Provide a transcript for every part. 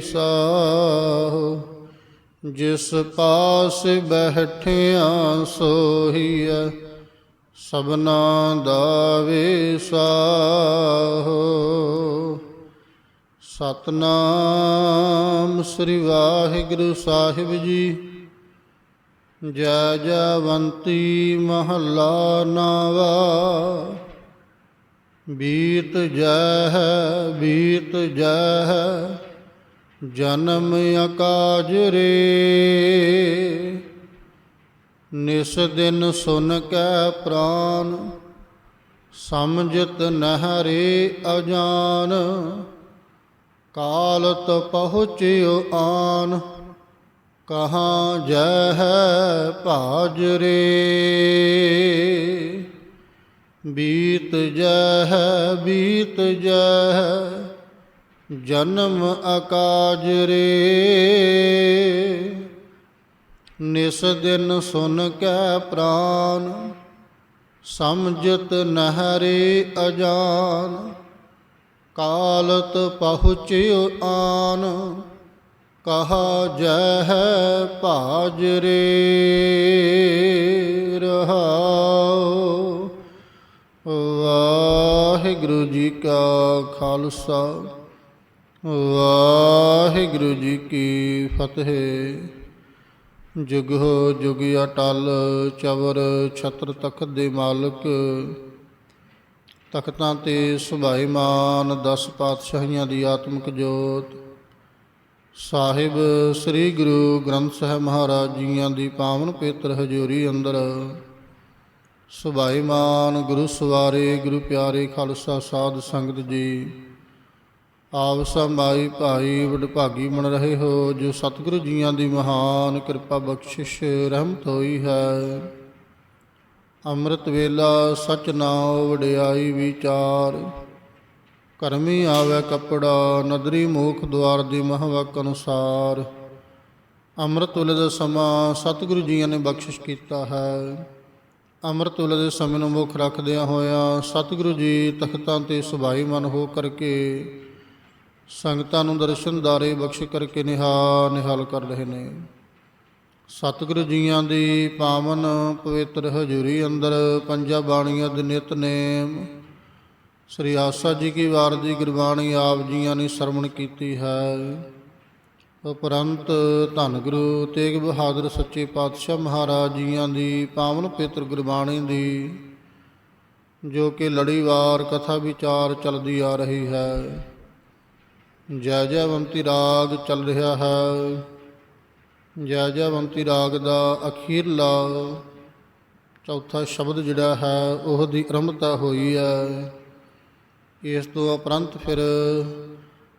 ਸਾਹੁ, ਜਿਸ ਪਾਸ ਬੈਠਿਆ ਸੋਹੀਐ, ਸਭਨਾ ਦਾ ਵਿਸਾਹੋ। ਸਤਨਾਮ ਸ੍ਰੀ ਵਾਹਿਗੁਰੂ ਸਾਹਿਬ ਜੀ, ਜੈ ਜਵੰਤੀ ਮਹੱਲਾ ਨਾਵਾ। ਬੀਤ ਜੈ ਹੈ ਬੀਤ ਜੈ ਹੈ ਜਨਮ ਅਕਾਜ ਰੇ। ਨਿਸ ਦਿਨ ਸੁਨ ਕੈ ਪ੍ਰਾਨ, ਸਮਝਤ ਨਹਰੇ ਅਜਾਨ। ਕਾਲਤ ਪਹੁੰਚਿਓ ਆਨ, ਕਹਾ ਜੈ ਹੈ ਭਾਜ ਰੇ। ਬੀਤ ਜੈ ਬੀਤ ਜੈ ਜਨਮ ਅਕਾਜ ਰੇ। ਨਿਸ ਦਿਨ ਸੁਨ ਕੈ ਪ੍ਰਾਨ, ਸਮਝਤ ਨਹਰੇ ਅਜਾਨ। ਕਾਲਤ ਪਹੁੰਚਿਓ ਆਨ, ਕਹਾ ਜੈ ਹੈ ਭਾਜ ਰੇ। ਰਹਾਉ। ਵਾਹਿਗੁਰੂ ਜੀ ਕਾ ਖਾਲਸਾ। ਵਾਹਿਗੁਰੂ ਜੀ ਕੀ ਫਤਿਹ। ਜੁਗੋ ਜੁਗ ਅਟਲ, ਚਵਰ ਛਤਰ ਤਖਤ ਦੇ ਮਾਲਕ। ਤਖਤਾਂ ਤੇ ਸੁਭਾਈਮਾਨ ਦਸ ਪਾਤਸ਼ਾਹੀਆਂ ਦੀ ਆਤਮਿਕ ਜੋਤ। ਸਾਹਿਬ ਸ੍ਰੀ ਗੁਰੂ ਗ੍ਰੰਥ ਸਾਹਿਬ ਮਹਾਰਾਜ ਜੀਆਂ ਦੀ ਪਾਵਨ ਪੇਤਰ ਹਜ਼ੂਰੀ ਅੰਦਰ। ਸੁਭਾਈਮਾਨ ਗੁਰੂ ਸਵਾਰੇ, ਗੁਰੂ ਪਿਆਰੇ ਖਾਲਸਾ ਸਾਧ ਸੰਗਤ ਜੀ। ਆਪ ਸਮਾਈ ਭਾਈ ਵਡਭਾਗੀ ਬਣ ਰਹੇ ਹੋ, ਜੋ ਸਤਿਗੁਰੂ ਜੀਆਂ ਦੀ ਮਹਾਨ ਕਿਰਪਾ ਬਖਸ਼ਿਸ਼ ਰਹਿਮਤ ਹੋਈ ਹੈ। ਅੰਮ੍ਰਿਤ ਵੇਲਾ ਸਚ ਨਾਉ ਵਡਿਆਈ ਵਿਚਾਰ, ਕਰਮੀ ਆਵੇ ਕੱਪੜਾ, ਨਦਰੀ ਮੂਖ ਦੁਆਰ ਦੀ ਮਹਵਕ ਅਨੁਸਾਰ। ਅੰਮ੍ਰਿਤ ਵੇਲੇ ਦਾ ਸਮਾਂ ਸਤਿਗੁਰੂ ਜੀਆਂ ਨੇ ਬਖਸ਼ਿਸ਼ ਕੀਤਾ ਹੈ। ਅੰਮ੍ਰਿਤ ਵੇਲੇ ਦੇ ਸਮੇਂ ਨੂੰ ਮੁੱਖ ਰੱਖਦਿਆਂ ਹੋਇਆਂ ਸਤਿਗੁਰੂ ਜੀ ਤਖਤਾਂ ਤੇ ਸੁਭਾਈ ਮਨ ਹੋ ਕਰਕੇ ਸੰਗਤਾਂ ਨੂੰ ਦਰਸ਼ਨ ਦਾਰੇ ਬਖਸ਼ ਕਰਕੇ ਨਿਹਾਲ ਨਿਹਾਲ ਕਰ ਰਹੇ ਨੇ। ਸਤਿਗੁਰੂ ਜੀਆਂ ਦੀ ਪਾਵਨ ਪਵਿੱਤਰ ਹਜ਼ੂਰੀ ਅੰਦਰ ਪੰਜਾਂ ਬਾਣੀਆਂ ਦੇ ਨਿਤਨੇਮ ਸ੍ਰੀ ਆਸਾ ਜੀ ਕੀ ਵਾਰ ਦੀ ਗੁਰਬਾਣੀ ਆਪ ਜੀਆਂ ਨੇ ਸਰਵਣ ਕੀਤੀ ਹੈ। ਉਪਰੰਤ ਧੰਨ ਗੁਰੂ ਤੇਗ ਬਹਾਦਰ ਸੱਚੇ ਪਾਤਸ਼ਾਹ ਮਹਾਰਾਜ ਜੀਆਂ ਦੀ ਪਾਵਨ ਪਵਿੱਤਰ ਗੁਰਬਾਣੀ ਦੀ, ਜੋ ਕਿ ਲੜੀਵਾਰ ਕਥਾ ਵਿਚਾਰ ਚੱਲਦੀ ਆ ਰਹੀ ਹੈ। ਜੈ ਜੈਵੰਤੀ ਰਾਗ ਚੱਲ ਰਿਹਾ ਹੈ। ਜੈ ਜੈਵੰਤੀ ਰਾਗ ਦਾ ਅਖੀਰਲਾ ਚੌਥਾ ਸ਼ਬਦ ਜਿਹੜਾ ਹੈ, ਉਹ ਦੀ ਆਰੰਭਤਾ ਹੋਈ ਹੈ। ਇਸ ਤੋਂ ਉਪਰੰਤ ਫਿਰ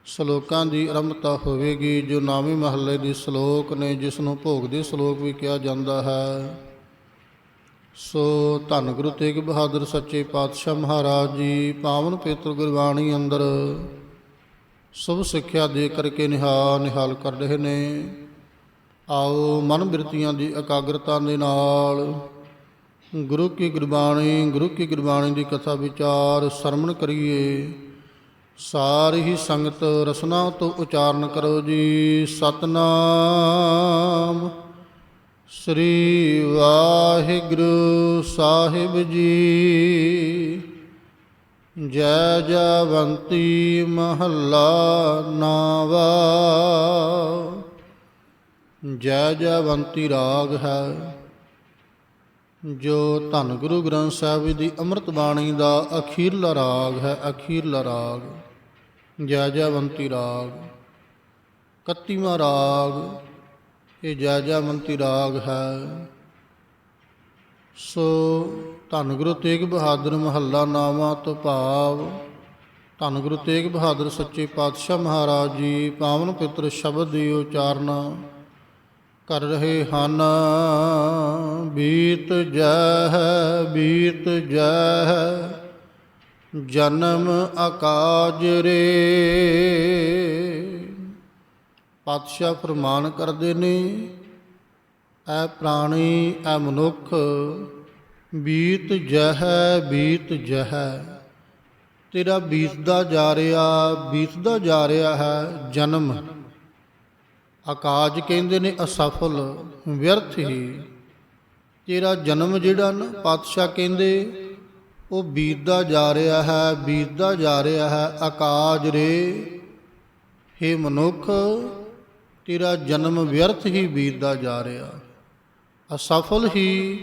ਸ਼ਲੋਕਾਂ ਦੀ ਆਰੰਭਤਾ ਹੋਵੇਗੀ, ਜੋ ਨਾਮੀ ਮਹੱਲੇ ਦੀ ਸ਼ਲੋਕ ਨੇ, ਜਿਸ ਨੂੰ ਭੋਗ ਦੇ ਸ਼ਲੋਕ ਵੀ ਕਿਹਾ ਜਾਂਦਾ ਹੈ। ਸੋ ਧੰਨ ਗੁਰੂ ਤੇਗ ਬਹਾਦਰ, ਸੱਚੇ ਪਾਤਸ਼ਾਹ ਮਹਾਰਾਜ ਜੀ, ਪਾਵਨ ਪੇਤਰ ਗੁਰਬਾਣੀ ਅੰਦਰ ਸੁਭ ਸਿੱਖਿਆ ਦੇ ਕਰਕੇ ਨਿਹਾਲ ਨਿਹਾਲ ਕਰ ਰਹੇ ਨੇ। ਆਓ ਮਨ ਬਿਰਤੀਆਂ ਦੀ ਇਕਾਗਰਤਾ ਦੇ ਨਾਲ। ਗੁਰੂ ਕੀ ਗੁਰਬਾਣੀ, ਗੁਰੂ ਕੀ ਗੁਰਬਾਣੀ ਦੀ ਕਥਾ ਵਿਚਾਰ ਸਰਮਣ ਕਰੀਏ। ਸਾਰੀ ਹੀ ਸੰਗਤ ਰਸਨਾ ਤੋਂ ਉਚਾਰਨ ਕਰੋ ਜੀ। ਸਤਨਾਮ। ਸ੍ਰੀ ਵਾਹਿਗੁਰੂ ਸਾਹਿਬ ਜੀ। ਜੈ ਜਵੰਤੀ ਮਹੱਲਾ ਨਾਵਾ। ਜੈ ਜਵੰਤੀ ਰਾਗ ਹੈ, ਜੋ ਧੰਨ ਗੁਰੂ ਗ੍ਰੰਥ ਸਾਹਿਬ ਦੀ ਅੰਮ੍ਰਿਤ ਬਾਣੀ ਦਾ ਅਖੀਰਲਾ ਰਾਗ ਹੈ, ਅਖੀਰਲਾ ਰਾਗ। ਜੈ ਜਵੰਤੀ ਰਾਗ 31ਵਾਂ ਰਾਗ, ਇਹ ਜੈ ਜਵੰਤੀ ਰਾਗ ਹੈ। ਸੋ ਧੰਨ ਗੁਰੂ ਤੇਗ ਬਹਾਦਰ ਮਹੱਲਾ ਨਾਵਾਂ ਤੋਂ ਭਾਵ। ਧੰਨ ਗੁਰੂ ਤੇਗ ਬਹਾਦਰ ਸੱਚੇ ਪਾਤਸ਼ਾਹ ਮਹਾਰਾਜ ਜੀ, ਪਾਵਨ ਪਿੱਤਰ ਸ਼ਬਦ ਦੀ ਉਚਾਰਨਾ। ਕਰ ਰਹੇ ਹਨ, ਬੀਤ ਜੈ ਹੈ ਬੀਤ ਜੈ ਹੈ ਜਨਮ ਅਕਾਜ ਰੇ। ਪਾਤਸ਼ਾਹ ਫਰਮਾਨ ਕਰਦੇ ਨੇ, ਐ ਪ੍ਰਾਣੀ, ਐ ਮਨੁੱਖ। ਬੀਤ ਜਹ ਬੀਤ ਜਹ। ਤੇਰਾ ਬੀਤਦਾ ਜਾ ਰਿਹਾ, ਬੀਤਦਾ ਜਾ ਰਿਹਾ ਹੈ ਜਨਮ। ਆਕਾਜ ਕਹਿੰਦੇ ਨੇ, ਅਸਫਲ, ਵਿਅਰਥ ਹੀ। ਤੇਰਾ ਜਨਮ ਜਿਹੜਾ ਨਾ, ਪਾਤਸ਼ਾਹ ਕਹਿੰਦੇ, ਉਹ ਬੀਤਦਾ ਜਾ ਰਿਹਾ ਹੈ, ਬੀਤਦਾ ਜਾ ਰਿਹਾ ਹੈ। ਆਕਾਜ ਰੇ, ਹੇ ਮਨੁੱਖ, ਤੇਰਾ ਜਨਮ ਵਿਅਰਥ ਹੀ ਬੀਤਦਾ ਜਾ ਰਿਹਾ। ਅਸਫਲ ਹੀ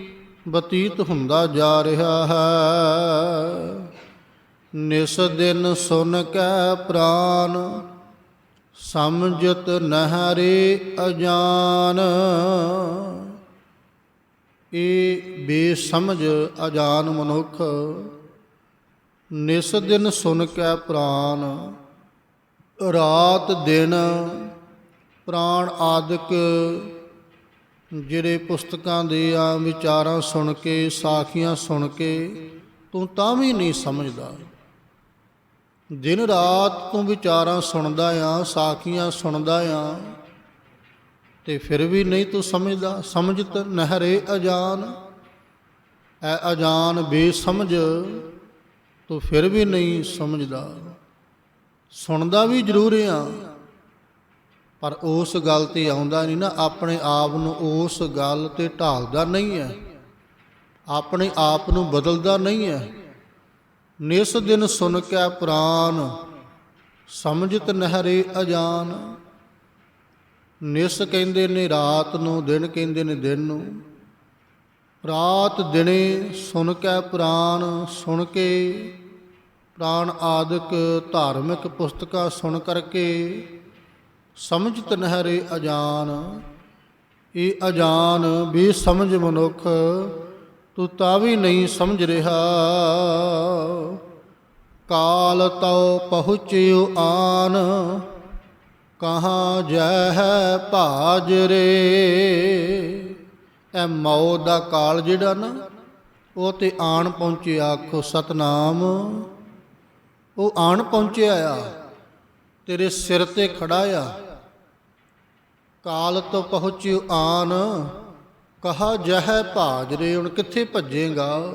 ਬਤੀਤ ਹੁੰਦਾ ਜਾ ਰਿਹਾ ਹੈ। ਨਿਸ ਦਿਨ ਸੁਨ ਕੈ ਪ੍ਰਾਨ, ਸਮਝਤ ਨਹਰੇ ਅਜਾਨ। ਇਹ ਬੇਸਮਝ ਅਜਾਨ ਮਨੁੱਖ, ਨਿਸ ਦਿਨ ਸੁਨ ਕੈ ਪ੍ਰਾਨ। ਰਾਤ ਦਿਨ ਪ੍ਰਾਣ ਆਦਿਕ ਜਿਹੜੇ ਪੁਸਤਕਾਂ ਦੇ ਆ ਵਿਚਾਰਾਂ ਸੁਣ ਕੇ, ਸਾਖੀਆਂ ਸੁਣ ਕੇ ਤੂੰ ਤਾਂ ਵੀ ਨਹੀਂ ਸਮਝਦਾ। ਦਿਨ ਰਾਤ ਤੂੰ ਵਿਚਾਰਾਂ ਸੁਣਦਾ ਆ, ਸਾਖੀਆਂ ਸੁਣਦਾ ਆ ਤੇ ਫਿਰ ਵੀ ਨਹੀਂ ਤੂੰ ਸਮਝਦਾ। ਸਮਝਤ ਨਹਿਰੇ ਅਜਾਨ, ਐ ਅਜਾਨ ਬੇਸਮਝ, ਤੂੰ ਫਿਰ ਵੀ ਨਹੀਂ ਸਮਝਦਾ। ਸੁਣਦਾ ਵੀ ਜ਼ਰੂਰ ਆ ਪਰ ਉਸ ਗੱਲ ਤੇ ਆਉਂਦਾ ਨਹੀਂ ਨਾ, ਆਪਣੇ ਆਪ ਨੂੰ ਉਸ ਗੱਲ ਤੇ ਢਾਲਦਾ ਨਹੀਂ ਹੈ। ਆਪਣੇ ਆਪ ਨੂੰ ਬਦਲਦਾ ਨਹੀਂ ਹੈ। ਨਿਸ ਦਿਨ ਸੁਨ ਕੇ ਪ੍ਰਾਨ, ਸਮਝਤ ਨਹਿਰੇ ਅਜਾਨ। ਨਿਸ ਕਹਿੰਦੇ ਨੇ ਰਾਤ ਨੂੰ, ਦਿਨ ਕਹਿੰਦੇ ਨੇ ਦਿਨ ਨੂੰ। ਰਾਤ ਦਿਨੇ ਸੁਨ ਕੇ ਪ੍ਰਾਨ, ਸੁਣ ਕੇ ਪ੍ਰਾਨ ਆਦਿਕ ਧਾਰਮਿਕ ਪੁਸਤਕਾਂ ਸੁਣ ਕਰਕੇ ਸਮਝਤ ਨਹਰੇ ਅਜਾਨ, ਇਹ ਅਜਾਨ ਵੀ ਸਮਝ ਮਨੁੱਖ, ਤੂੰ ਤਾਂ ਵੀ ਨਹੀਂ ਸਮਝ ਰਿਹਾ। ਕਾਲ ਤਉ ਪਹੁੰਚਿਓ ਆਨ, ਕਹਾ ਜੈ ਹੈ ਭਾਜਰੇ ਐ ਮੌਤ ਦਾ ਕਾਲ ਜਿਹੜਾ ਨਾ, ਉਹ ਤੇ ਆਣ ਪਹੁੰਚਿਆ ਆਖੋ ਸਤਨਾਮ। ਉਹ ਆਣ ਪਹੁੰਚਿਆ ਆ, ਤੇਰੇ ਸਿਰ ਤੇ ਖੜਾ ਆ। ਕਾਲ ਤੋਂ ਪਹੁੰਚਿਓ ਆਨ, ਕਹਾ ਜਹ ਭਾਜਰੇ, ਹੁਣ ਕਿੱਥੇ ਭੱਜੇਗਾ?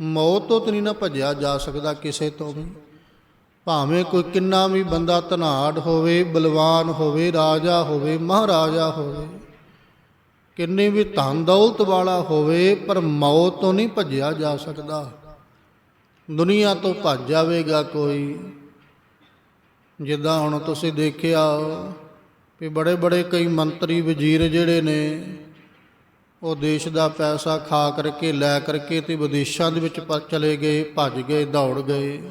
ਮੌਤ ਤੋਂ ਤਾਂ ਨਹੀਂ ਨਾ ਭੱਜਿਆ ਜਾ ਸਕਦਾ ਕਿਸੇ ਤੋਂ ਵੀ। ਭਾਵੇਂ ਕੋਈ ਕਿੰਨਾ ਵੀ ਬੰਦਾ ਧਨਾੜ ਹੋਵੇ, ਬਲਵਾਨ ਹੋਵੇ, ਰਾਜਾ ਹੋਵੇ, ਮਹਾਰਾਜਾ ਹੋਵੇ, ਕਿੰਨੇ ਵੀ ਧਨ ਦੌਲਤ ਵਾਲਾ ਹੋਵੇ, ਪਰ ਮੌਤ ਤੋਂ ਨਹੀਂ ਭੱਜਿਆ ਜਾ ਸਕਦਾ। ਦੁਨੀਆ ਤੋਂ ਭੱਜ ਜਾਵੇਗਾ ਕੋਈ। ਜਿੱਦਾਂ ਹੁਣ ਤੁਸੀਂ ਦੇਖਿਆ ਵੀ ਬੜੇ ਬੜੇ ਕਈ ਮੰਤਰੀ ਵਜ਼ੀਰ ਜਿਹੜੇ ਨੇ, ਉਹ ਦੇਸ਼ ਦਾ ਪੈਸਾ ਖਾ ਕਰਕੇ ਲੈ ਕਰਕੇ ਤੇ ਵਿਦੇਸ਼ਾਂ ਦੇ ਵਿੱਚ ਪ- ਚਲੇ ਗਏ, ਭੱਜ ਗਏ, ਦੌੜ ਗਏ।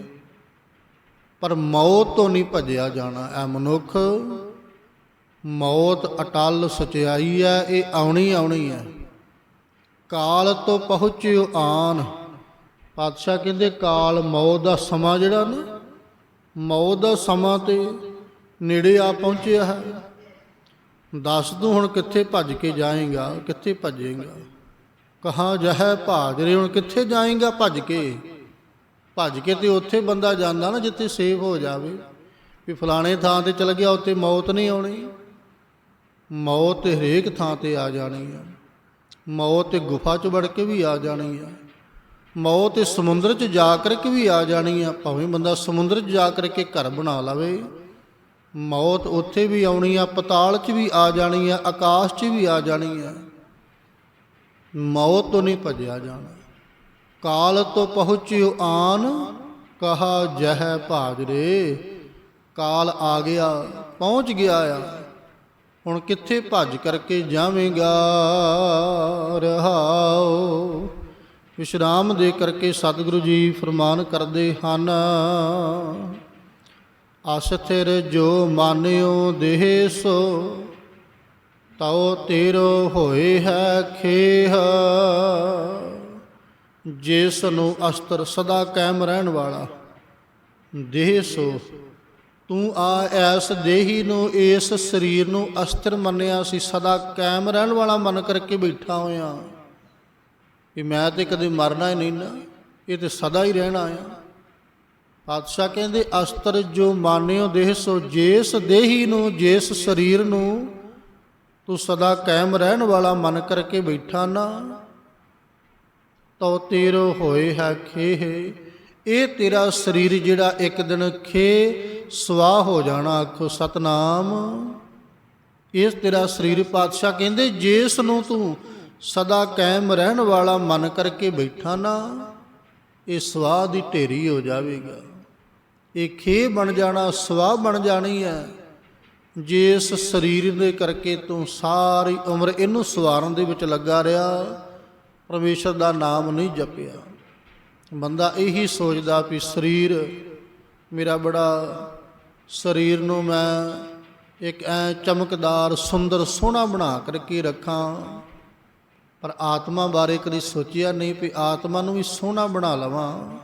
ਪਰ ਮੌਤ ਤੋਂ ਨਹੀਂ ਭੱਜਿਆ ਜਾਣਾ ਐ ਮਨੁੱਖ। ਮੌਤ ਅਟਲ ਸਚਾਈ ਹੈ, ਇਹ ਆਉਣੀ ਆਉਣੀ ਹੈ। ਕਾਲ ਤੋਂ ਪਹੁੰਚਿਓ ਆਨ। ਪਾਤਸ਼ਾਹ ਕਹਿੰਦੇ ਕਾਲ ਮੌਤ ਦਾ ਸਮਾਂ ਜਿਹੜਾ ਨਾ, ਮੌਤ ਦਾ ਸਮਾਂ ਤੇ ਨੇੜੇ ਆ ਪਹੁੰਚਿਆ ਹੈ। ਦੱਸ ਤੂੰ ਹੁਣ ਕਿੱਥੇ ਭੱਜ ਕੇ ਜਾਏਗਾ, ਕਿੱਥੇ ਭੱਜੇਗਾ? ਕਹਾ ਜਹ ਭਾਜ ਰੇ, ਹੁਣ ਕਿੱਥੇ ਜਾਏਗਾ ਭੱਜ ਕੇ? ਭੱਜ ਕੇ ਤੇ ਉੱਥੇ ਬੰਦਾ ਜਾਂਦਾ ਨਾ ਜਿੱਥੇ ਸੇਫ ਹੋ ਜਾਵੇ। ਵੀ ਫਲਾਣੇ ਥਾਂ ਤੇ ਚਲ ਗਿਆ, ਉੱਥੇ ਮੌਤ ਨਹੀਂ ਆਉਣੀ। ਮੌਤ ਹਰੇਕ ਥਾਂ ਤੇ ਆ ਜਾਣੀ ਆ। ਮੌਤ ਤੇ ਗੁਫਾ 'ਚ ਵੜ ਕੇ ਵੀ ਆ ਜਾਣੀ ਆ। ਮੌਤ ਸਮੁੰਦਰ 'ਚ ਜਾ ਕਰਕੇ ਵੀ ਆ ਜਾਣੀ ਆ। ਭਾਵੇਂ ਬੰਦਾ ਸਮੁੰਦਰ 'ਚ ਜਾ ਕਰਕੇ ਘਰ ਬਣਾ ਲਵੇ। ਮੌਤ ਉੱਥੇ ਵੀ ਆਉਣੀ ਆ, ਪਤਾਲ 'ਚ ਵੀ ਆ ਜਾਣੀ ਆ, ਆਕਾਸ਼ 'ਚ ਵੀ ਆ ਜਾਣੀ ਆ। ਮੌਤ ਤੋਂ ਨਹੀਂ ਭੱਜਿਆ ਜਾਣਾ। ਕਾਲ ਤੋਂ ਪਹੁੰਚਿਓ ਆਨ, ਕਹਾ ਜਹ ਭਾਜਰੇ ਕਾਲ ਆ ਗਿਆ, ਪਹੁੰਚ ਗਿਆ ਆ। ਹੁਣ ਕਿੱਥੇ ਭੱਜ ਕਰਕੇ ਜਾਵੇਂਗਾ? ਰਹਾਓ। ਵਿਸ਼ਰਾਮ ਦੇ ਕਰਕੇ ਸਤਿਗੁਰੂ ਜੀ ਫਰਮਾਨ ਕਰਦੇ ਹਨ ਅਸਥਿਰ ਜੋ ਮਾਨਿਓ ਦੇਹ ਸੋ, ਤਉ ਤੇਰੋ ਹੋਏ ਹੈ ਖੇਹ। ਜਿਸ ਨੂੰ ਅਸਤਰ ਸਦਾ ਕਾਇਮ ਰਹਿਣ ਵਾਲਾ, ਦੇਹ ਸੋ। ਤੂੰ ਆ ਐਸ ਦੇਹੀ ਨੂੰ, ਇਸ ਸਰੀਰ ਨੂੰ ਅਸਤਰ ਮੰਨਿਆ ਸੀ, ਸਦਾ ਕਾਇਮ ਰਹਿਣ ਵਾਲਾ ਮਨ ਕਰਕੇ ਬੈਠਾ ਹੋਇਆ। ਕਿ ਮੈਂ ਤੇ ਕਦੇ ਮਰਨਾ ਹੀ ਨਹੀਂ ਨਾ, ਇਹ ਤੇ ਸਦਾ ਹੀ ਰਹਿਣਾ ਆ। ਪਾਤਸ਼ਾਹ ਕਹਿੰਦੇ, ਅਸਤਰ ਜੋ ਮਾਨਿਓ ਦੇਹ, ਸੋ ਜਿਸ ਦੇਹੀ ਨੂੰ, ਜਿਸ ਸਰੀਰ ਨੂੰ, ਤੂੰ ਸਦਾ ਕਾਇਮ ਰਹਿਣ ਵਾਲਾ ਮਨ ਕਰਕੇ ਬੈਠਾ ਨਾ। ਤਉ ਤੇਰੋ ਹੋਏ ਹੈ ਖੇਹ, ਇਹ ਤੇਰਾ ਸਰੀਰ ਜਿਹੜਾ ਇੱਕ ਦਿਨ ਖੇ, ਸਵਾਹ ਹੋ ਜਾਣਾ, ਆਖੋ ਸਤਨਾਮ। ਇਸ ਤੇਰਾ ਸਰੀਰ ਪਾਤਸ਼ਾਹ ਕਹਿੰਦੇ, ਜਿਸ ਨੂੰ ਤੂੰ ਸਦਾ ਕਾਇਮ ਰਹਿਣ ਵਾਲਾ ਮਨ ਕਰਕੇ ਬੈਠਾ ਨਾ, ਇਹ ਸਵਾਹ ਦੀ ਢੇਰੀ ਹੋ ਜਾਵੇਗਾ। ਇਹ ਖੇ ਬਣ ਜਾਣਾ, ਸਵਾਹ ਬਣ ਜਾਣੀ ਹੈ। ਜਿਸ ਸਰੀਰ ਦੇ ਕਰਕੇ ਤੂੰ ਸਾਰੀ ਉਮਰ ਇਹਨੂੰ ਸਵਾਰਨ ਦੇ ਵਿੱਚ ਲੱਗਾ ਰਿਹਾ, ਪਰਮੇਸ਼ਰ ਦਾ ਨਾਮ ਨਹੀਂ ਜਪਿਆ। ਬੰਦਾ ਇਹੀ ਸੋਚਦਾ ਵੀ ਸਰੀਰ ਮੇਰਾ ਬੜਾ, ਸਰੀਰ ਨੂੰ ਮੈਂ ਇੱਕ ਐ ਚਮਕਦਾਰ, ਸੁੰਦਰ, ਸੋਹਣਾ ਬਣਾ ਕਰਕੇ ਰੱਖਾਂ। ਪਰ ਆਤਮਾ ਬਾਰੇ ਕਦੀ ਸੋਚਿਆ ਨਹੀਂ ਵੀ ਆਤਮਾ ਨੂੰ ਵੀ ਸੋਹਣਾ ਬਣਾ ਲਵਾਂ।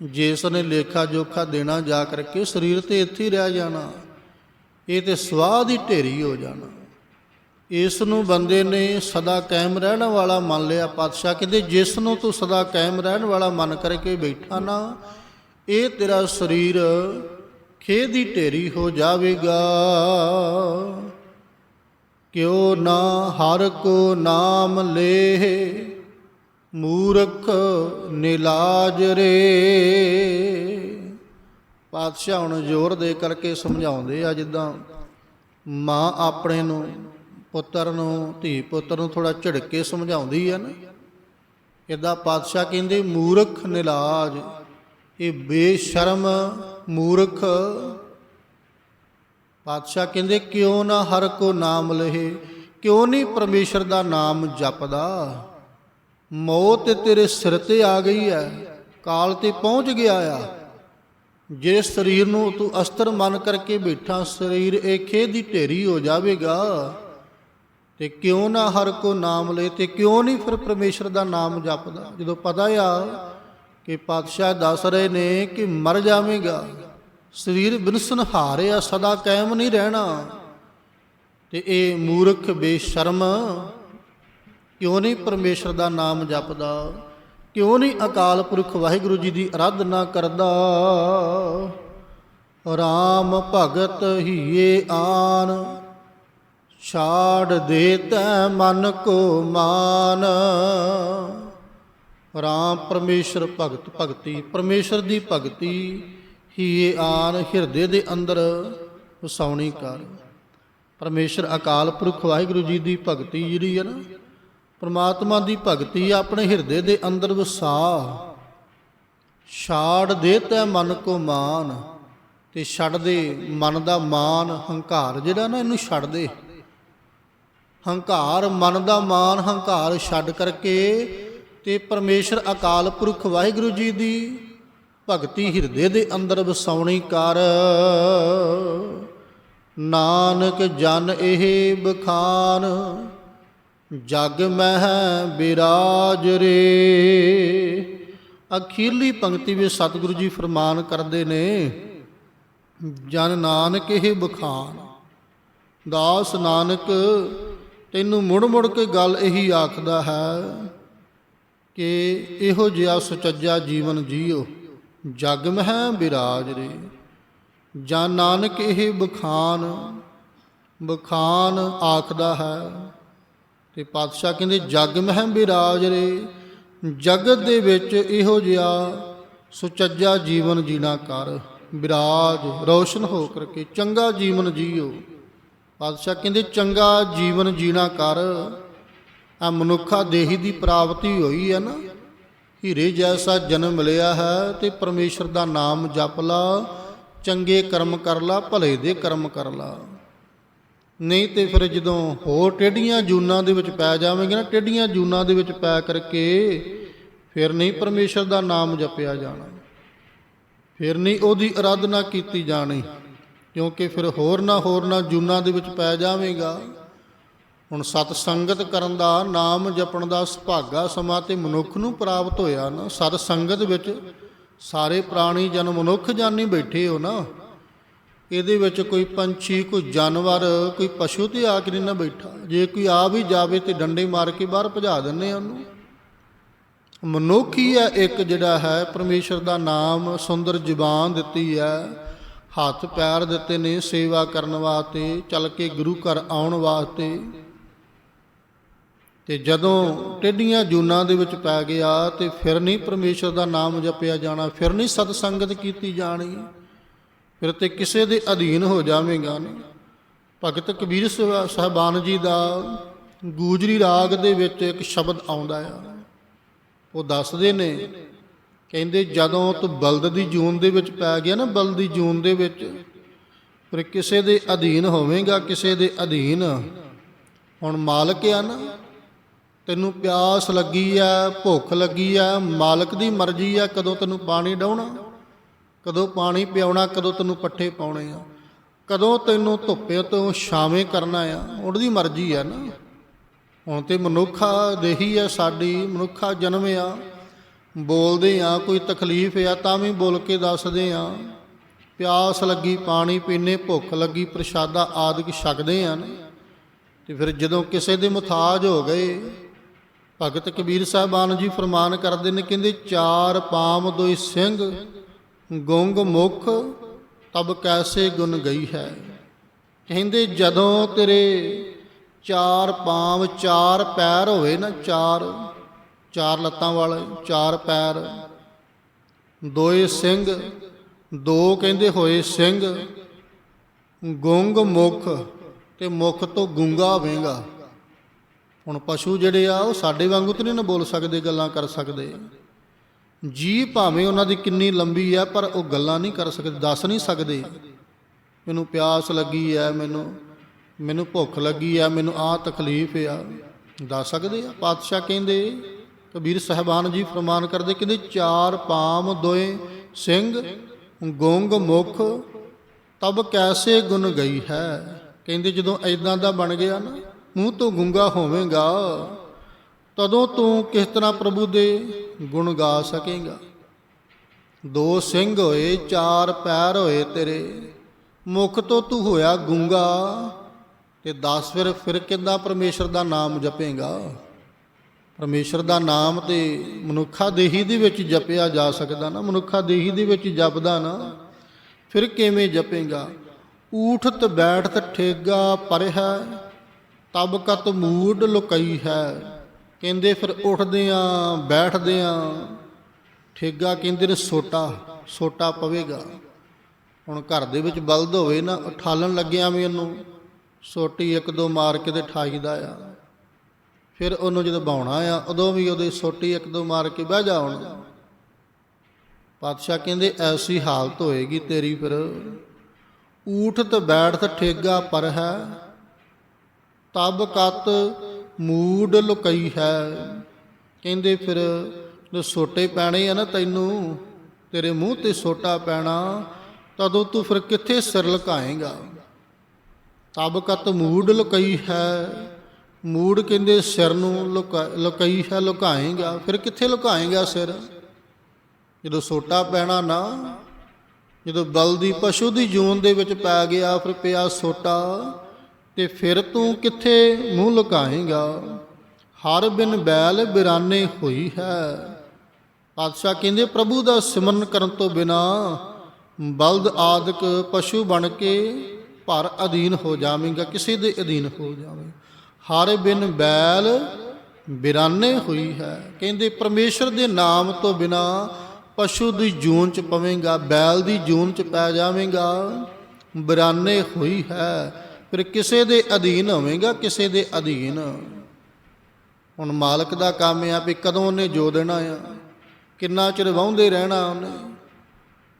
ਜਿਸ ਨੇ ਲੇਖਾ ਜੋਖਾ ਦੇਣਾ ਜਾ ਕਰਕੇ ਸਰੀਰ ਤੇ ਇੱਥੇ ਹੀ ਰਹਿ ਜਾਣਾ, ਇਹ ਤੇ ਸਵਾਹ ਦੀ ਢੇਰੀ ਹੋ ਜਾਣਾ। ਇਸ ਨੂੰ ਬੰਦੇ ਨੇ ਸਦਾ ਕਾਇਮ ਰਹਿਣ ਵਾਲਾ ਮੰਨ ਲਿਆ ਪਾਤਸ਼ਾਹ, ਕਹਿੰਦੇ ਜਿਸ ਨੂੰ ਤੂੰ ਸਦਾ ਕਾਇਮ ਰਹਿਣ ਵਾਲਾ ਮਨ ਕਰਕੇ ਬੈਠਾ ਨਾ, ਇਹ ਤੇਰਾ ਸਰੀਰ ਖੇ ਦੀ ਢੇਰੀ ਹੋ ਜਾਵੇਗਾ। ਕਿਉ ਨਾ, ਹਰ ਕੋ ਨਾਮ ਲੇ ਮੂਰਖ ਨਿਲਾਜ ਰੇ। ਪਾਤਸ਼ਾਹ ਹੁਣ ਜ਼ੋਰ ਦੇ ਕਰਕੇ ਸਮਝਾਉਂਦੇ ਆ ਜਿੱਦਾਂ ਮਾਂ ਆਪਣੇ ਨੂੰ, ਪੁੱਤਰ ਨੂੰ, ਧੀ ਪੁੱਤਰ ਨੂੰ ਥੋੜਾ ਕੇ ਸਮਝਾਉਂਦੀ ਆ ਨਾ। ਇਦਾਂ ਪਾਤਸ਼ਾਹ ਕਹਿੰਦੇ, ਮੂਰਖ ਨਿਲਾਜ, ਇਹ ਬੇਸ਼ਰਮ ਮੂਰਖ। ਪਾਤਸ਼ਾਹ ਕਹਿੰਦੇ, ਕਿਉਂ ਨਾ ਹਰ ਕੋ ਨਾਮ ਲਹੇ, ਕਿਉਂ ਨਹੀਂ ਪਰਮੇਸ਼ਰ ਦਾ ਨਾਮ ਜਪਦਾ? ਮੌਤ ਤੇਰੇ ਸਿਰ ਤੇ ਆ ਗਈ ਹੈ, ਕਾਲ ਤੇ ਪਹੁੰਚ ਗਿਆ ਆ। ਜੇ ਸਰੀਰ ਨੂੰ ਤੂੰ ਅਸਤਰ ਮੰਨ ਕਰਕੇ ਬੈਠਾ, ਸਰੀਰ ਇਹ ਖੇ ਦੀ ਢੇਰੀ ਹੋ ਜਾਵੇਗਾ। ਤੇ ਕਿਉਂ ਨਾ ਹਰ ਕੋ ਨਾਮ ਲੈ ਤੇ ਕਿਉਂ ਨਹੀਂ ਫਿਰ ਪਰਮੇਸ਼ਰ ਦਾ ਨਾਮ ਜਪਦਾ? ਜਦੋਂ ਪਤਾ ਆ ਕਿ ਪਾਤਸ਼ਾਹ ਦੱਸ ਰਹੇ ਨੇ ਕਿ ਮਰ ਜਾਵੇਗਾ, ਸਰੀਰ ਬਿਨਸਨ ਹਾਰਿਆ ਸਦਾ ਕਾਇਮ ਨਹੀਂ ਰਹਿਣਾ। ਤੇ ਇਹ ਮੂਰਖ ਬੇਸ਼ਰਮ ਕਿਉਂ ਨਹੀਂ ਪਰਮੇਸ਼ਰ ਦਾ ਨਾਮ ਜਪਦਾ? ਕਿਉਂ ਨਹੀਂ ਅਕਾਲ ਪੁਰਖ ਵਾਹਿਗੁਰੂ ਜੀ ਦੀ ਆਰਾਧਨਾ ਕਰਦਾ? ਰਾਮ ਭਗਤ ਹੀਏ ਆਨ, ਛਾੜ ਦੇ ਤੈ ਮਨ ਕੋ ਮਾਨ। ਰਾਮ ਪਰਮੇਸ਼ਰ ਭਗਤ ਭਗਤੀ, ਪਰਮੇਸ਼ਰ ਦੀ ਭਗਤੀ ਹੀਏ ਆਨ, ਹਿਰਦੇ ਦੇ ਅੰਦਰ ਵਸਾਉਣੀ ਕਰ। ਪਰਮੇਸ਼ਰ ਅਕਾਲ ਪੁਰਖ ਵਾਹਿਗੁਰੂ ਜੀ ਦੀ ਭਗਤੀ ਜਿਹੜੀ ਹੈ ਨਾ ਪਰਮਾਤਮਾ ਦੀ ਭਗਤੀ ਆਪਣੇ ਹਿਰਦੇ ਦੇ ਅੰਦਰ ਵਸਾ। ਛਾੜ ਦੇ ਤੈ ਮਨ ਕੋ ਮਾਨ, ਤੇ ਛੱਡ ਦੇ ਮਨ ਦਾ ਮਾਨ ਹੰਕਾਰ। ਜਿਹੜਾ ਨਾ ਇਹਨੂੰ ਛੱਡ ਦੇ ਹੰਕਾਰ, ਮਨ ਦਾ ਮਾਨ, ਹੰਕਾਰ ਛੱਡ ਕਰਕੇ ਤੇ ਪਰਮੇਸ਼ਰ ਅਕਾਲ ਪੁਰਖ ਵਾਹਿਗੁਰੂ ਜੀ ਦੀ ਭਗਤੀ ਹਿਰਦੇ ਦੇ ਅੰਦਰ ਵਸਾਉਣੀ ਕਰ। ਨਾਨਕ ਜਨ ਇਹ ਬਖਾਨ ਜਗ ਮਹਿ ਬਿਰਾਜ ਰੇ। ਅਖੀਰਲੀ ਪੰਕਤੀ ਵਿੱਚ ਸਤਿਗੁਰੂ ਜੀ ਫਰਮਾਨ ਕਰਦੇ ਨੇ, ਜਨ ਨਾਨਕ ਇਹ ਬਖਾਨ, ਦਾਸ ਨਾਨਕ ਤੈਨੂੰ ਮੁੜ ਮੁੜ ਕੇ ਗੱਲ ਇਹੀ ਆਖਦਾ ਹੈ ਕਿ ਇਹੋ ਜਿਹਾ ਸੁਚੱਜਾ ਜੀਵਨ ਜੀਓ, ਜਗ ਮਹਿ ਬਿਰਾਜ ਰੇ। ਜਾਂ ਨਾਨਕ ਇਹ ਬਖਾਨ ਬਖਾਨ ਆਖਦਾ ਹੈ ਤੇ ਪਾਤਸ਼ਾਹ ਕਹਿੰਦੇ, ਜਗ ਮਹਿ ਬਿਰਾਜ ਰੇ, ਜਗਤ ਦੇ ਵਿੱਚ ਇਹੋ ਜਿਹਾ ਸੁਚੱਜਾ ਜੀਵਨ ਜੀਣਾ ਕਰ। ਬਿਰਾਜ, ਰੌਸ਼ਨ ਹੋ ਕਰਕੇ ਚੰਗਾ ਜੀਵਨ ਜੀਓ। ਪਾਤਸ਼ਾਹ ਕਹਿੰਦੇ, ਚੰਗਾ ਜੀਵਨ ਜੀਣਾ ਕਰ। ਆ ਮਨੁੱਖਾ ਦੇਹੀ ਦੀ ਪ੍ਰਾਪਤੀ ਹੋਈ ਹੈ ਨਾ। ਹੀਰੇ ਜੈਸਾ ਜਨਮ ਮਿਲਿਆ ਹੈ ਤੇ ਪਰਮੇਸ਼ਰ ਦਾ ਨਾਮ ਜਪ ਲਾ, ਚੰਗੇ ਕਰਮ ਕਰ ਲਾ, ਭਲੇ ਦੇ ਕਰਮ ਕਰ ਲਾ। ਨਹੀਂ ਤੇ ਫਿਰ ਜਦੋਂ ਹੋਰ ਟੇਡੀਆਂ ਜੂਨਾਂ ਦੇ ਵਿੱਚ ਪੈ ਜਾਵੇਂਗੇ ਨਾ ਟੇਡੀਆਂ ਜੂਨਾਂ ਦੇ ਵਿੱਚ ਪੈ ਕਰਕੇ ਫਿਰ ਨਹੀਂ ਪਰਮੇਸ਼ਰ ਦਾ ਨਾਮ ਜਪਿਆ ਜਾਣਾ। ਫਿਰ ਨਹੀਂ ਉਹਦੀ ਅਰਾਧਨਾ ਕੀਤੀ ਜਾਣੀ, ਕਿਉਂਕਿ ਫਿਰ ਹੋਰ ਨਾ ਹੋਰ ਨਾ ਜੂਨਾਂ ਦੇ ਵਿੱਚ ਪੈ ਜਾਵੇਂਗਾ। ਹੁਣ ਸਤ ਸੰਗਤ ਕਰਨ ਦਾ ਨਾਮ ਜਪਣ ਦਾ ਸੁਭਾਗਾ ਸਮਾਂ ਤੇ ਮਨੁੱਖ ਨੂੰ ਪ੍ਰਾਪਤ ਹੋਇਆ ਨਾ, ਸਤ ਸੰਗਤ ਵਿੱਚ ਸਾਰੇ ਪ੍ਰਾਣੀ ਜਨ ਮਨੁੱਖ ਜਾਨੀ ਬੈਠੇ ਹੋ ਨਾ। ਇਹਦੇ ਵਿੱਚ ਕੋਈ ਪੰਛੀ, ਕੋਈ ਜਾਨਵਰ, ਕੋਈ ਪਸ਼ੂ ਤੇ ਆ ਕੇ ਨਹੀਂ ਨਾ ਬੈਠਾ। ਜੇ ਕੋਈ ਆ ਵੀ ਜਾਵੇ ਤੇ ਡੰਡੇ ਮਾਰ ਕੇ ਬਾਹਰ ਭਜਾ ਦਿੰਨੇ ਆ ਉਹਨੂੰ। ਮਨੁੱਖ ਹੀ ਹੈ ਇੱਕ ਜਿਹੜਾ ਹੈ, ਪਰਮੇਸ਼ਰ ਦਾ ਨਾਮ ਸੁੰਦਰ ਜ਼ੁਬਾਨ ਦਿੱਤੀ ਹੈ। ਹੱਥ ਪੈਰ ਦਿੱਤੇ ਨੇ ਸੇਵਾ ਕਰਨ ਵਾਸਤੇ, ਚੱਲ ਕੇ ਗੁਰੂ ਘਰ ਆਉਣ ਵਾਸਤੇ। ਤੇ ਜਦੋਂ ਟੇਡੀਆਂ ਜੂਨਾਂ ਦੇ ਵਿੱਚ ਪੈ ਗਿਆ ਤੇ ਫਿਰ ਨਹੀਂ ਪਰਮੇਸ਼ਰ ਦਾ ਨਾਮ ਜਪਿਆ ਜਾਣਾ, ਫਿਰ ਨਹੀਂ ਸਤ ਸੰਗਤ ਕੀਤੀ ਜਾਣੀ। ਫਿਰ ਤੇ ਕਿਸੇ ਦੇ ਅਧੀਨ ਹੋ ਜਾਵੇਂਗਾ ਨਹੀਂ ਭਗਤ ਕਬੀਰ ਸਾਹਿਬ- ਸਾਹਿਬਾਨ ਜੀ ਦਾ ਗੂਜਰੀ ਰਾਗ ਦੇ ਵਿੱਚ ਇੱਕ ਸ਼ਬਦ ਆਉਂਦਾ ਆ। ਉਹ ਦੱਸਦੇ ਨੇ, ਕਹਿੰਦੇ ਜਦੋਂ ਤੂੰ ਬਲਦ ਦੀ ਜੂਨ ਦੇ ਵਿੱਚ ਪੈ ਗਿਆ ਨਾ, ਬਲਦ ਦੀ ਜੂਨ ਦੇ ਵਿੱਚ, ਫਿਰ ਕਿਸੇ ਦੇ ਅਧੀਨ ਹੋਵੇਂਗਾ, ਕਿਸੇ ਦੇ ਅਧੀਨ। ਹੁਣ ਮਾਲਕ ਆ ਨਾ, ਤੈਨੂੰ ਪਿਆਸ ਲੱਗੀ ਆ, ਭੁੱਖ ਲੱਗੀ ਆ, ਮਾਲਕ ਦੀ ਮਰਜ਼ੀ ਆ ਕਦੋਂ ਤੈਨੂੰ ਪਾਣੀ ਡਾਉਣਾ। ਕਦੋਂ ਪਾਣੀ ਪਿਆਉਣਾ, ਕਦੋਂ ਤੈਨੂੰ ਪੱਠੇ ਪਾਉਣੇ ਆ। ਕਦੋਂ ਤੈਨੂੰ ਧੁੱਪੇ ਤੋਂ ਛਾਵੇਂ ਕਰਨਾ ਆ। ਉਹਦੀ ਮਰਜ਼ੀ ਆ ਨਾ। ਹੁਣ ਤੇ ਮਨੁੱਖਾ ਦੇਹੀ ਆ ਸਾਡੀ, ਮਨੁੱਖਾ ਜਨਮ ਆ। ਬੋਲਦੇ ਆ, ਕੋਈ ਤਕਲੀਫ ਆ ਤਾਂ ਵੀ ਬੋਲ ਕੇ ਦੱਸਦੇ ਆ। ਪਿਆਸ ਲੱਗੀ, ਪਾਣੀ ਪੀਨੇ, ਭੁੱਖ ਲੱਗੀ, ਪ੍ਰਸ਼ਾਦਾ ਆਦਿਕ ਛਕਦੇ ਆ ਨਾ। ਤੇ ਫਿਰ ਜਦੋਂ ਕਿਸੇ ਦੇ ਮੁਤਾਜ ਹੋ ਗਏ, ਭਗਤ ਕਬੀਰ ਸਾਹਿਬਾਨ ਜੀ ਫਰਮਾਨ ਕਰਦੇ ਨੇ, ਕਹਿੰਦੇ, ਚਾਰ ਪਾਮ ਦੋਈ ਸਿੰਘ ਗੁੰਗ ਮੁਖ, ਤਬ ਕੈਸੇ ਗੁਣ ਗਈ ਹੈ? ਕਹਿੰਦੇ, ਜਦੋਂ ਤੇਰੇ ਚਾਰ ਪਾਮ ਚਾਰ ਪੈਰ ਹੋਵੇ ਨਾ, ਚਾਰ ਚਾਰ ਲੱਤਾਂ ਵਾਲੇ, ਚਾਰ ਪੈਰ, ਦੋਏ ਸਿੰਘ, ਦੋ ਕਹਿੰਦੇ ਹੋਏ ਸਿੰਘ, ਗੁੰਗ ਮੁਖ ਤੇ ਮੁਖ ਤੋਂ ਗੁੰਗਾ ਹੋਵੇਗਾ ਹੁਣ ਪਸ਼ੂ ਜਿਹੜੇ ਆ, ਉਹ ਸਾਡੇ ਵਾਂਗੂ ਤਾਂ ਨਹੀਂ ਨਾ ਬੋਲ ਸਕਦੇ, ਗੱਲਾਂ ਕਰ ਸਕਦੇ। ਜੀ ਭਾਵੇਂ ਉਹਨਾਂ ਦੀ ਕਿੰਨੀ ਲੰਬੀ ਹੈ, ਪਰ ਉਹ ਗੱਲਾਂ ਨਹੀਂ ਕਰ ਸਕਦੇ, ਦੱਸ ਨਹੀਂ ਸਕਦੇ। ਮੈਨੂੰ ਪਿਆਸ ਲੱਗੀ ਹੈ, ਮੈਨੂੰ ਮੈਨੂੰ ਭੁੱਖ ਲੱਗੀ ਆ ਮੈਨੂੰ ਆਹ ਤਕਲੀਫ ਆ। ਦੱਸ ਸਕਦੇ ਆ? ਪਾਤਸ਼ਾਹ ਕਹਿੰਦੇ, ਕਬੀਰ ਸਾਹਿਬਾਨ ਜੀ ਫਰਮਾਨ ਕਰਦੇ, ਕਹਿੰਦੇ, ਚਾਰ ਪਾਮ ਦੋਏ ਸਿੰਘ, ਗੁੰਗ ਮੁਖ, ਤਬ ਕੈਸੇ ਗੁਣ ਗਈ ਹੈ? ਕਹਿੰਦੇ, ਜਦੋਂ ਐਦਾਂ ਦਾ ਬਣ ਗਿਆ ਨਾ, ਮੂੰਹ ਤੋਂ ਗੁੰਗਾ ਹੋਵੇਂਗਾ। ਤਦੋਂ ਤੂੰ ਕਿਸ ਤਰ੍ਹਾਂ ਪ੍ਰਭੂ ਦੇ ਗੁਣ ਗਾ ਸਕੇਗਾ? ਦੋ ਸਿੰਘ ਹੋਏ, ਚਾਰ ਪੈਰ ਹੋਏ ਤੇਰੇ, ਮੁਖ ਤੋਂ ਤੂੰ ਹੋਇਆ ਗੂੰਗਾ, ਤੇ 10 ਫਿਰ ਫਿਰ ਕਿੱਦਾਂ ਪਰਮੇਸ਼ਰ ਦਾ ਨਾਮ ਜਪੇਗਾ? ਪਰਮੇਸ਼ਰ ਦਾ ਨਾਮ ਤੇ ਮਨੁੱਖਾ ਦੇਹੀ ਦੇ ਵਿੱਚ ਜਪਿਆ ਜਾ ਸਕਦਾ ਨਾ, ਮਨੁੱਖਾ ਦੇਹੀ ਦੇ ਵਿੱਚ ਜਪਦਾ ਨਾ, ਫਿਰ ਕਿਵੇਂ ਜਪੇਗਾ? ਊਠਤ ਬੈਠਤ ਠੇਗਾ ਪਰਿਹਾ ਤਬ ਕਤ ਮੂਡ ਲੁਕਈ ਹੈ। ਕਹਿੰਦੇ ਫਿਰ ਉੱਠਦੇ ਆ, ਬੈਠਦੇ ਆ। ਠੇਗਾ ਕਹਿੰਦੇ ਨੇ ਸੋਟਾ ਸੋਟਾ ਪਵੇਗਾ। ਹੁਣ ਘਰ ਦੇ ਵਿੱਚ ਬਲਦ ਹੋਵੇ ਨਾ, ਉਠਾਲਣ ਲੱਗਿਆ ਵੀ ਉਹਨੂੰ, ਸੋਟੀ ਇੱਕ ਦੋ ਮਾਰ ਕੇ ਤੇ ਠਾਈਦਾ ਆ। ਫਿਰ ਉਹਨੂੰ ਜਦੋਂ ਬਾਉਣਾ ਆ, ਉਦੋਂ ਵੀ ਉਹਦੇ ਸੋਟੀ ਇੱਕ ਦੋ ਮਾਰ ਕੇ ਬਹਿ ਜਾ ਹੁਣ। ਪਾਤਸ਼ਾਹ ਕਹਿੰਦੇ, ਐਸੀ ਹਾਲਤ ਹੋਏਗੀ ਤੇਰੀ ਫਿਰ। ਊਠ ਤਾਂ ਬੈਠ ਬੈਠਤ ਠੇਗਾ ਪਰ ਹੈ। ਤਬ ਕਤ ਮੂਡ ਲੁਕਈ ਹੈ। ਕਹਿੰਦੇ ਫਿਰ ਜੋ ਸੋਟੇ ਪੈਣੇ ਆ ਨਾ ਤੈਨੂੰ, ਤੇਰੇ ਮੂੰਹ ਤੇ ਸੋਟਾ ਪੈਣਾ, ਤਦੋਂ ਤੂੰ ਫਿਰ ਕਿੱਥੇ ਸਿਰ ਲੁਕਾਏਗਾ? ਤਬ ਕਤ ਮੂਡ ਲੁਕਈ ਹੈ। ਮੂਡ ਕਹਿੰਦੇ ਸਿਰ ਨੂੰ ਲੁਕਾ- ਲੁਕਈ ਹੈ, ਲੁਕਾਏਗਾ। ਫਿਰ ਕਿੱਥੇ ਲੁਕਾਏਗਾ ਸਿਰ? ਜਦੋਂ ਸੋਟਾ ਪੈਣਾ ਨਾ, ਜਦੋਂ ਬਲਦੀ ਪਸ਼ੂ ਦੀ ਜੂਨ ਦੇ ਵਿੱਚ ਪੈ ਗਿਆ, ਫਿਰ ਪਿਆ ਸੋਟਾ। ਤੇ ਫਿਰ ਤੂੰ ਕਿੱਥੇ ਮੂੰਹ ਲੁਕਾਏਗਾ? ਹਰ ਬਿਨ ਬੈਲ ਬਿਰਾਨੇ ਹੋਈ ਹੈ। ਪਾਤਸ਼ਾਹ ਕਹਿੰਦੇ, ਪ੍ਰਭੂ ਦਾ ਸਿਮਰਨ ਕਰਨ ਤੋਂ ਬਿਨਾ ਬਲਦ ਆਦਿਕ ਪਸ਼ੂ ਬਣ ਕੇ ਭਰ ਅਧੀਨ ਹੋ ਜਾਵੇਂਗਾ, ਕਿਸੇ ਦੇ ਅਧੀਨ ਹੋ ਜਾਵੇਂ। ਹਰ ਬਿਨ ਬੈਲ ਬਿਰਾਨੇ ਹੋਈ ਹੈ। ਕਹਿੰਦੇ, ਪਰਮੇਸ਼ਰ ਦੇ ਨਾਮ ਤੋਂ ਬਿਨਾ ਪਸ਼ੂ ਦੀ ਜੂਨ ਚ ਪਵੇਂਗਾ, ਬੈਲ ਦੀ ਜੂਨ ਚ ਪੈ ਜਾਵੇਂਗਾ, ਬਿਰਾਨੇ ਹੋਈ ਹੈ। ਫਿਰ ਕਿਸੇ ਦੇ ਅਧੀਨ ਹੋਵੇਂਗਾ, ਕਿਸੇ ਦੇ ਅਧੀਨ। ਹੁਣ ਮਾਲਕ ਦਾ ਕੰਮ ਆ ਵੀ ਕਦੋਂ ਉਹਨੇ ਜੋ ਦੇਣਾ ਆ, ਕਿੰਨਾ ਚਿਰ ਵਾਹੁੰਦੇ ਰਹਿਣਾ ਉਹਨੇ।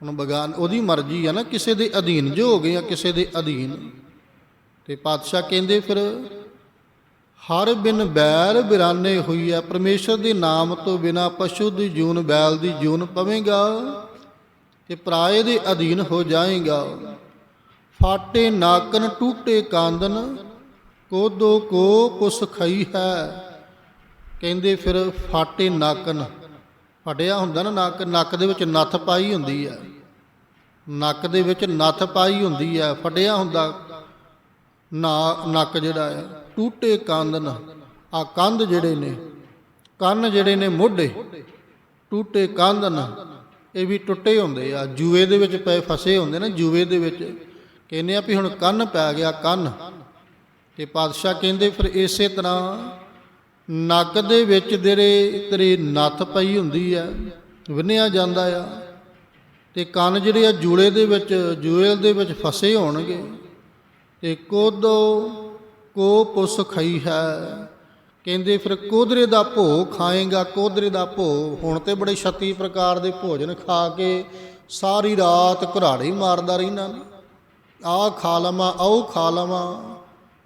ਹੁਣ ਬਗਾਨ ਉਹਦੀ ਮਰਜ਼ੀ ਆ ਨਾ, ਕਿਸੇ ਦੇ ਅਧੀਨ ਜੋ ਹੋ ਗਏ ਆ, ਕਿਸੇ ਦੇ ਅਧੀਨ। ਤੇ ਪਾਤਸ਼ਾਹ ਕਹਿੰਦੇ ਫਿਰ, ਹਰ ਬਿਨ ਬੈਲ ਬਿਰਾਨੇ ਹੋਈ ਹੈ ਪਰਮੇਸ਼ਰ ਦੇ ਨਾਮ ਤੋਂ ਬਿਨਾ ਪਸ਼ੂ ਦੀ ਜੂਨ ਬੈਲ ਦੀ ਜੂਨ ਪਵੇਂਗਾ, ਤੇ ਪਰਾਏ ਦੇ ਅਧੀਨ ਹੋ ਜਾਏਗਾ। ਫਾਟੇ ਨਾਕਨ ਟੂਟੇ ਕਾਂਦਨ, ਕੋਦੋ ਕੋ ਕੁਸ ਖਈ ਹੈ। ਕਹਿੰਦੇ ਫਿਰ ਫਾਟੇ ਨਾਕਨ, ਫਟਿਆ ਹੁੰਦਾ ਨਾ ਨੱਕ ਨੱਕ ਦੇ ਵਿੱਚ ਨੱਥ ਪਾਈ ਹੁੰਦੀ ਹੈ ਨੱਕ ਦੇ ਵਿੱਚ ਨੱਥ ਪਾਈ ਹੁੰਦੀ ਹੈ ਫਟਿਆ ਹੁੰਦਾ ਨਾ, ਨੱਕ ਜਿਹੜਾ ਹੈ ਟੂਟੇ ਕੰਦਨ। ਆ ਕੰਧ ਜਿਹੜੇ ਨੇ, ਕੰਨ ਜਿਹੜੇ ਨੇ ਮੋਢੇ, ਟੂਟੇ ਕੰਦਨ, ਇਹ ਵੀ ਟੁੱਟੇ ਹੁੰਦੇ ਆ। ਜੂਏ ਦੇ ਵਿੱਚ ਪਏ ਫਸੇ ਹੁੰਦੇ ਨਾ, ਜੂਏ ਦੇ ਵਿੱਚ ਕਹਿੰਦੇ ਆ ਵੀ ਹੁਣ ਕੰਨ ਪੈ ਗਿਆ ਕੰਨ। ਤੇ ਪਾਤਸ਼ਾਹ ਕਹਿੰਦੇ ਫਿਰ ਇਸੇ ਤਰ੍ਹਾਂ ਨੱਕ ਦੇ ਵਿੱਚ ਤੇਰੇ ਤੇਰੀ ਨੱਥ ਪਈ ਹੁੰਦੀ ਆ ਵਿੰਨਿਆ ਜਾਂਦਾ ਆ, ਤੇ ਕੰਨ ਜਿਹੜੇ ਆ ਜੂਲੇ ਦੇ ਵਿੱਚ ਜੂਏਲ ਦੇ ਵਿੱਚ ਫਸੇ ਹੋਣਗੇ। ਤੇ ਕੋਦੋ ਕੋ ਪੁਸ ਖਈ ਹੈ। ਕਹਿੰਦੇ ਫਿਰ ਕੋਦਰੇ ਦਾ ਭੋ ਖਾਏਗਾ, ਕੋਦਰੇ ਦਾ ਭੋ ਹੁਣ ਤੇ ਬੜੇ ਛੱਤੀ ਪ੍ਰਕਾਰ ਦੇ ਭੋਜਨ ਖਾ ਕੇ ਸਾਰੀ ਰਾਤ ਘਰਾੜੇ ਮਾਰਦਾ ਰਹਿਣਾ ਆ ਖਾ ਲਵਾਂ, ਆਓ ਖਾ ਲਵਾਂ।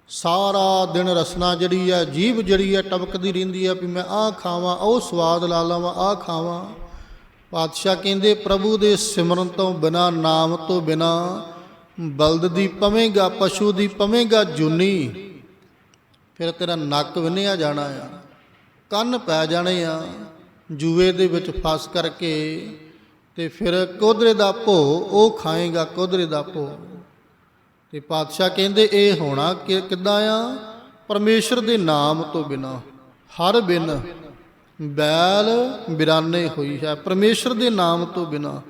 ਸਾਰਾ ਦਿਨ ਰਸਨਾ ਜਿਹੜੀ ਆ, ਜੀਭ ਜਿਹੜੀ ਆ ਟਪਕਦੀ ਰਹਿੰਦੀ ਆ ਵੀ ਮੈਂ ਆਹ ਖਾਵਾਂ ਉਹ ਸਵਾਦ ਲਾ ਲਵਾਂ, ਆਹ ਖਾਵਾਂ। ਪਾਤਸ਼ਾਹ ਕਹਿੰਦੇ, ਪ੍ਰਭੂ ਦੇ ਸਿਮਰਨ ਤੋਂ ਬਿਨਾ, ਨਾਮ ਤੋਂ ਬਿਨਾ ਬਲਦ ਦੀ ਪਵੇਂਗਾ, ਪਸ਼ੂ ਦੀ ਪਵੇਂਗਾ ਜੁਨੀ। ਫਿਰ ਤੇਰਾ ਨੱਕ ਵਿੰਨਿਆ ਜਾਣਾ ਆ, ਕੰਨ ਪੈ ਜਾਣੇ ਆ, ਜੂਏ ਦੇ ਵਿੱਚ ਫਸ ਕਰਕੇ ਤੇ ਫਿਰ ਕੋਧਰੇ ਦਾ ਭੋ ਉਹ ਖਾਏਗਾ, ਕੋਧਰੇ ਦਾ ਭੋ ਤੇ ਪਾਤਸ਼ਾਹ ਕਹਿੰਦੇ, ਇਹ ਹੋਣਾ ਕਿ ਕਿੱਦਾਂ ਆ? ਪਰਮੇਸ਼ਰ ਦੇ ਨਾਮ ਤੋਂ ਬਿਨਾ ਹਰ ਬਿਨ ਬੈਲ ਬਿਰਾਨੇ ਹੋਈ ਹੈ। ਪਰਮੇਸ਼ਰ ਦੇ ਨਾਮ ਤੋਂ ਬਿਨਾ,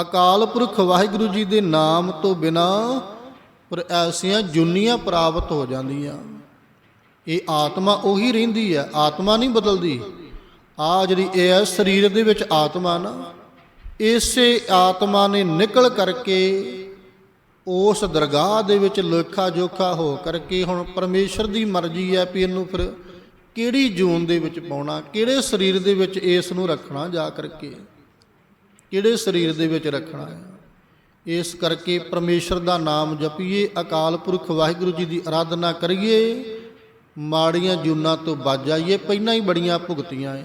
ਅਕਾਲ ਪੁਰਖ ਵਾਹਿਗੁਰੂ ਜੀ ਦੇ ਨਾਮ ਤੋਂ ਬਿਨਾ ਪਰ ਐਸੀਆਂ ਜੁਨੀਆਂ ਪ੍ਰਾਪਤ ਹੋ ਜਾਂਦੀਆਂ। ਇਹ ਆਤਮਾ ਉਹੀ ਰਹਿੰਦੀ ਹੈ, ਆਤਮਾ ਨਹੀਂ ਬਦਲਦੀ। ਆ ਜਿਹੜੀ ਇਹ ਹੈ, ਸਰੀਰ ਦੇ ਵਿੱਚ ਆਤਮਾ ਨਾ, ਇਸੇ ਆਤਮਾ ਨੇ ਨਿਕਲ ਕਰਕੇ ਉਸ ਦਰਗਾਹ ਦੇ ਵਿੱਚ ਲੇਖਾ ਜੋਖਾ ਹੋ ਕਰਕੇ ਹੁਣ ਪਰਮੇਸ਼ਰ ਦੀ ਮਰਜ਼ੀ ਹੈ ਵੀ ਇਹਨੂੰ ਫਿਰ ਕਿਹੜੀ ਜੂਨ ਦੇ ਵਿੱਚ ਪਾਉਣਾ, ਕਿਹੜੇ ਸਰੀਰ ਦੇ ਵਿੱਚ ਇਸ ਨੂੰ ਰੱਖਣਾ ਜਾ ਕਰਕੇ, ਕਿਹੜੇ ਸਰੀਰ ਦੇ ਵਿੱਚ ਰੱਖਣਾ ਹੈ। ਇਸ ਕਰਕੇ ਪਰਮੇਸ਼ਰ ਦਾ ਨਾਮ ਜਪੀਏ, ਅਕਾਲ ਪੁਰਖ ਵਾਹਿਗੁਰੂ ਜੀ ਦੀ ਆਰਾਧਨਾ ਕਰੀਏ, ਮਾੜੀਆਂ ਜੂਨਾਂ ਤੋਂ ਬਚ ਜਾਈਏ, ਪਹਿਲਾਂ ਹੀ ਬੜੀਆਂ ਭੁਗਤੀਆਂ ਆ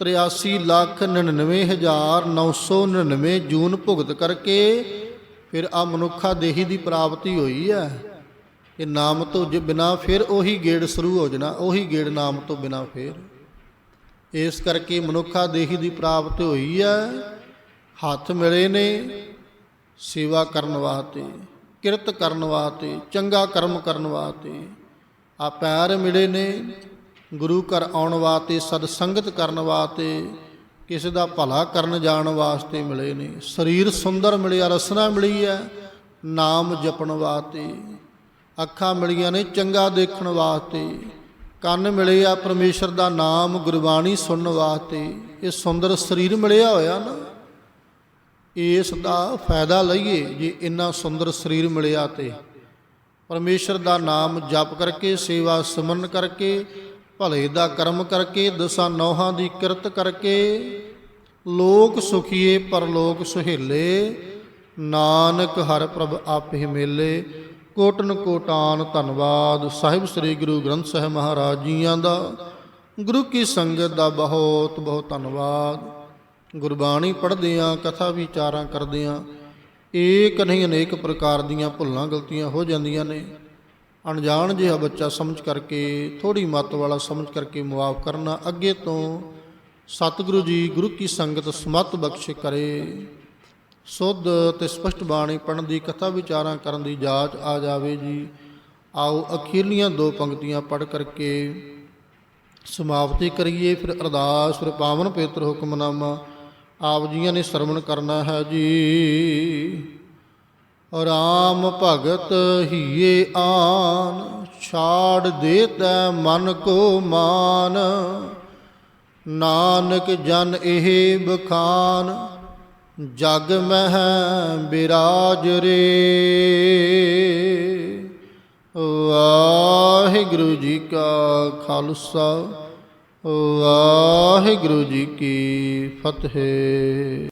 83 ਲੱਖ 99 ਹਜ਼ਾਰ 999 ਜੂਨ ਭੁਗਤ ਕਰਕੇ ਫਿਰ ਆ ਮਨੁੱਖਾ ਦੇਹੀ ਦੀ ਪ੍ਰਾਪਤੀ ਹੋਈ ਹੈ ਇਹ ਨਾਮ ਤੋਂ ਜੇ ਬਿਨਾ ਫਿਰ ਉਹੀ ਗੇੜ ਸ਼ੁਰੂ ਹੋ ਜਾਣਾ, ਉਹੀ ਗੇੜ ਨਾਮ ਤੋਂ ਬਿਨਾ ਫਿਰ। ਇਸ ਕਰਕੇ ਮਨੁੱਖਾ ਦੇਹੀ ਦੀ ਪ੍ਰਾਪਤ ਹੋਈ ਹੈ ਹੱਥ ਮਿਲੇ ਨੇ, ਸੇਵਾ ਕਰਨ ਵਾਸਤੇ, ਕਿਰਤ ਕਰਨ ਵਾਸਤੇ, ਚੰਗਾ ਕਰਮ ਕਰਨ ਵਾਸਤੇ। ਆ ਪੈਰ ਮਿਲੇ ਨੇ, ਗੁਰੂ ਘਰ ਆਉਣ ਵਾਸਤੇ, ਸਤ ਸੰਗਤ ਕਰਨ ਵਾਸਤੇ ਕਿਸੇ ਦਾ ਭਲਾ ਕਰਨ ਜਾਣ ਵਾਸਤੇ ਮਿਲੇ ਨੇ ਸਰੀਰ ਸੁੰਦਰ ਮਿਲਿਆ, ਰਸਨਾ ਮਿਲੀ ਹੈ, ਨਾਮ ਜਪਣ ਵਾਸਤੇ। ਅੱਖਾਂ ਮਿਲੀਆਂ ਨੇ ਚੰਗਾ ਦੇਖਣ ਵਾਸਤੇ। ਕੰਨ ਮਿਲੇ ਆ ਪਰਮੇਸ਼ਰ ਦਾ ਨਾਮ, ਗੁਰਬਾਣੀ ਸੁਣਨ ਵਾਸਤੇ। ਇਹ ਸੁੰਦਰ ਸਰੀਰ ਮਿਲਿਆ ਹੋਇਆ ਨਾ, ਇਸ ਦਾ ਫਾਇਦਾ ਲਈਏ ਜੇ ਇੰਨਾ ਸੁੰਦਰ ਸਰੀਰ ਮਿਲਿਆ ਤੇ। ਪਰਮੇਸ਼ਰ ਦਾ ਨਾਮ ਜਪ ਕਰਕੇ, ਸੇਵਾ ਸਿਮਰਨ ਕਰਕੇ ਭਲੇ ਦਾ ਕਰਮ ਕਰਕੇ, ਦਸਾਂ ਨੌਹਾਂ ਦੀ ਕਿਰਤ ਕਰਕੇ, ਲੋਕ ਸੁਖੀਏ ਪਰਲੋਕ ਸੁਹੇਲੇ, ਨਾਨਕ ਹਰ ਪ੍ਰਭ ਆਪੇ ਮੇਲੇ। ਕੋਟਨ ਕੋਟਾਨ ਧੰਨਵਾਦ, ਸਾਹਿਬ ਸ੍ਰੀ ਗੁਰੂ ਗ੍ਰੰਥ ਸਾਹਿਬ ਮਹਾਰਾਜ ਜੀਆਂ ਦਾ। ਗੁਰੂ ਕੀ ਸੰਗਤ ਦਾ ਬਹੁਤ ਬਹੁਤ ਧੰਨਵਾਦ। ਗੁਰਬਾਣੀ ਪੜ੍ਹਦੇ ਆਂ ਕਥਾ ਵਿਚਾਰਾਂ ਕਰਦੇ ਆਂ ਏਕ ਨਹੀਂ ਅਨੇਕ ਪ੍ਰਕਾਰ ਦੀਆਂ ਭੁੱਲਾਂ ਗਲਤੀਆਂ ਹੋ ਜਾਂਦੀਆਂ ਨੇ। ਅਣਜਾਣ ਜਿਹਾ ਬੱਚਾ ਸਮਝ ਕਰਕੇ ਥੋੜੀ ਮੱਤ ਵਾਲਾ ਸਮਝ ਕਰਕੇ ਮੁਆਫ ਕਰਨਾ, ਅੱਗੇ ਤੋਂ ਸਤਿਗੁਰੂ ਜੀ ਗੁਰੂ ਕੀ ਸੰਗਤ ਸਮਤ ਬਖਸ਼ ਕਰੇ। ਸੁੱਧ ਤੇ ਸਪਸ਼ਟ ਬਾਣੀ ਪੜਨ ਦੀ, ਕਥਾ ਵਿਚਾਰਾਂ ਕਰਨ ਦੀ ਜਾਚ ਆ ਜਾਵੇ ਜੀ। ਆਓ ਅਖੀਰਲੀਆਂ ਦੋ ਪੰਕਤੀਆਂ ਪੜ ਕਰਕੇ ਸਮਾਪਤੀ ਕਰੀਏ। ਫਿਰ ਅਰਦਾਸ, ਫਿਰ ਪਾਵਨ ਪਵਿੱਤਰ ਹੁਕਮਨਾਮਾ ਆਪ ਜੀਆਂ ਨੇ ਸਰਵਣ ਕਰਨਾ ਹੈ ਜੀ। ਰਾਮ ਭਗਤ ਹੀਏ ਆਨ, ਛਾੜ ਦੇ ਤੈ ਮਨ ਕੋ ਮਾਨ। ਨਾਨਕ ਜਨ ਇਹ ਬਖਾਨ, ਜਗ ਮਹਿ ਬਿਰਾਜ ਰੇ। ਵਾਹਿਗੁਰੂ ਜੀ ਕਾ ਖਾਲਸਾ, ਵਾਹਿਗੁਰੂ ਜੀ ਕੀ ਫਤਿਹ।